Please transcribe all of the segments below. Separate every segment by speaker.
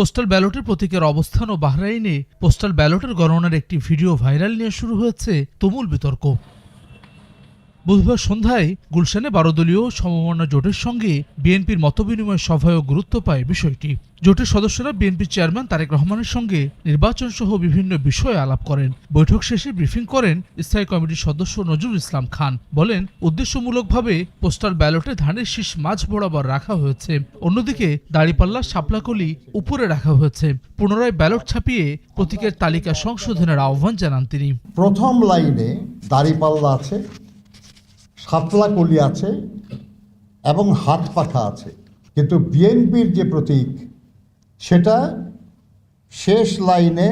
Speaker 1: Postal ব্যালটের প্রতীকের অবস্থান ও বাহরাইনে postal ব্যালটের গণনার একটি ভিডিও ভাইরাল নিয়ে শুরু হয়েছে তুমুল বিতর্ক। বুধবার সন্ধ্যায় গুলশানে বারো দলীয় সমমনা জোটের সঙ্গে বিএনপির মতবিনিময় সভায়ও গুরুত্ব পায় বিষয়টি। জোটের সদস্যরা বিএনপির চেয়ারম্যান তারেক রহমানের সঙ্গে নির্বাচন সহ বিভিন্ন বিষয়ে আলাপ করেন। বৈঠক শেষে ব্রিফিং করেন স্থায়ী কমিটির সদস্য নজরুল ইসলাম খান। বলেন, উদ্দেশ্যমূলকভাবে পোস্টার ব্যালটে ধানের শীষ মাঝ বরাবর রাখা হয়েছে। অন্যদিকে দাড়িপাল্লা শাপলাকলি উপরে রাখা হয়েছে। পুনরায় ব্যালট ছাপিয়ে প্রতীকের তালিকা সংশোধনের আহ্বান জানান তিনি।
Speaker 2: প্রথম লাইনে দাড়িপাল্লা আছে সাতলা কলি আছে এবং হাত পাখা আছে। কিন্তু বিএনপির যে প্রতীক সেটা শেষ লাইনে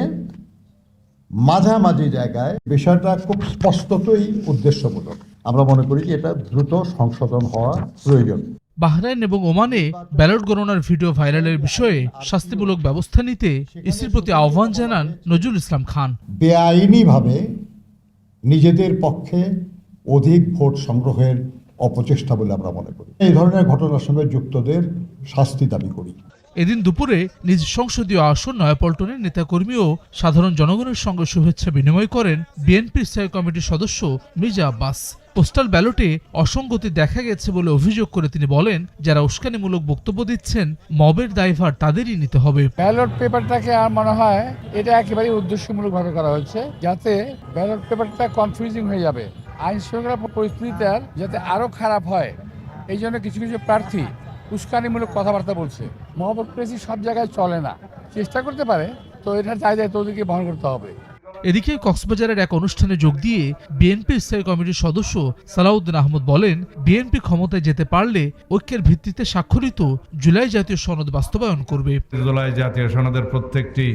Speaker 2: মাঝামাঝি জায়গায় বিষয়টা খুব স্পষ্টতই উদ্দেশ্যমূলক। আমরা মনে করি যে এটা দ্রুত সংশোধন হওয়া প্রয়োজন।
Speaker 1: বাহরাইন এবং ওমানে ব্যালট গণনার ভিডিও ভাইরালের বিষয়ে শাস্তিমূলক ব্যবস্থা নিতে ইসির প্রতি আহ্বান জানান নজরুল ইসলাম খান।
Speaker 2: বেআইনিভাবে নিজেদের পক্ষে অধিক ভোট সংগ্রহের অপচেষ্টা বলে আমরা মনে করি। এই ধরনের ঘটনার সঙ্গে যুক্তদের শাস্তি দাবি করি।
Speaker 1: এদিন দুপুরে নিজ সংসদীয় আসন নয়াপল্টনের নেতাকর্মী ও সাধারণ জনগণের সঙ্গে শুভেচ্ছা বিনিময় করেন বিএনপির স্থায়ী কমিটির সদস্য মির্জা আব্বাস। পোস্টাল ব্যালটে অসঙ্গতি দেখা গেছে বলে অভিযোগ করে তিনি বলেন যারা উস্কানিমূলক বক্তব্য দিচ্ছেন মবের দায়ভার তাদেরই নিতে হবে।
Speaker 3: ব্যালট পেপারটাকে আর মনে হয় এটা একেবারেই উদ্দেশ্যমূলকভাবে করা হয়েছে যাতে ব্যালট পেপারটা কনফিউজিং হয়ে যাবে। আইন শৃঙ্খলা পরিস্থিতিটার যাতে আরও খারাপ হয় এই জন্য কিছু কিছু প্রার্থী উস্কানিমূলক কথাবার্তা বলছে। মহব্বত প্রেসি সব জায়গায় চলে না। চেষ্টা করতে পারে তো এটা চাই যায় তোদেরকে বহন করতে হবে।
Speaker 1: এদিকে কক্সবাজারের এক অনুষ্ঠানে যোগ দিয়ে বিএনপি স্থায়ী কমিটির সদস্য সালাউদ্দিন আহমদ বলেন বিএনপি ক্ষমতায় যেতে পারলে ঐক্যের ভিত্তিতে স্বাক্ষরিত জুলাই জাতীয় সনদ বাস্তবায়ন করবে।
Speaker 4: জুলাই জাতীয় সনদের প্রত্যেকটি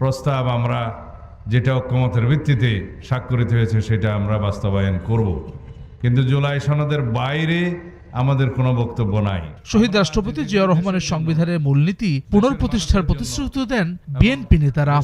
Speaker 4: প্রস্তাব আমরা যেটা ঐক্যমতের ভিত্তিতে স্বাক্ষরিত হয়েছে সেটা আমরা বাস্তবায়ন করব। কিন্তু জুলাই সনদের বাইরে আমাদের কোনো বক্তব্য নাই।
Speaker 1: শহীদ রাষ্ট্রপতি জিয়া রহমানের সংবিধানের মূলনীতি পুনর্প্রতিষ্ঠার প্রতিশ্রুতি দেন বিএনপি নেতারা।